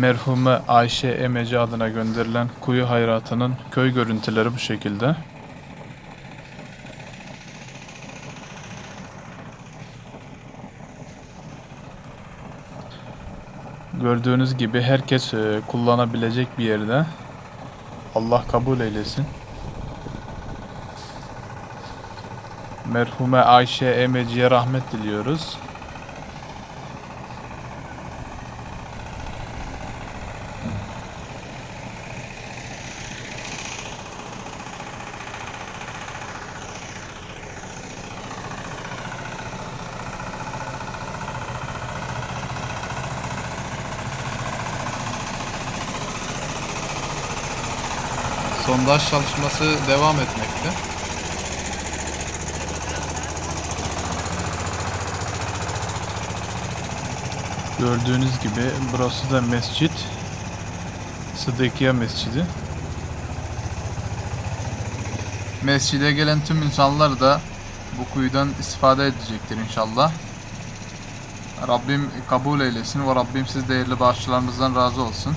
Merhume Ayşe Emeci adına gönderilen kuyu hayratının köy görüntüleri bu şekilde. Gördüğünüz gibi herkes e, kullanabilecek bir yerde. Allah kabul eylesin. Merhume Ayşe Emeci'ye rahmet diliyoruz. Sondaj çalışması devam etmekte. Gördüğünüz gibi burası da mescit. Sıdıkiye Mescidi. Mescide gelen tüm insanlar da bu kuyudan istifade edecektir inşallah. Rabbim kabul eylesin ve Rabbim siz değerli bağışçılarımızdan razı olsun.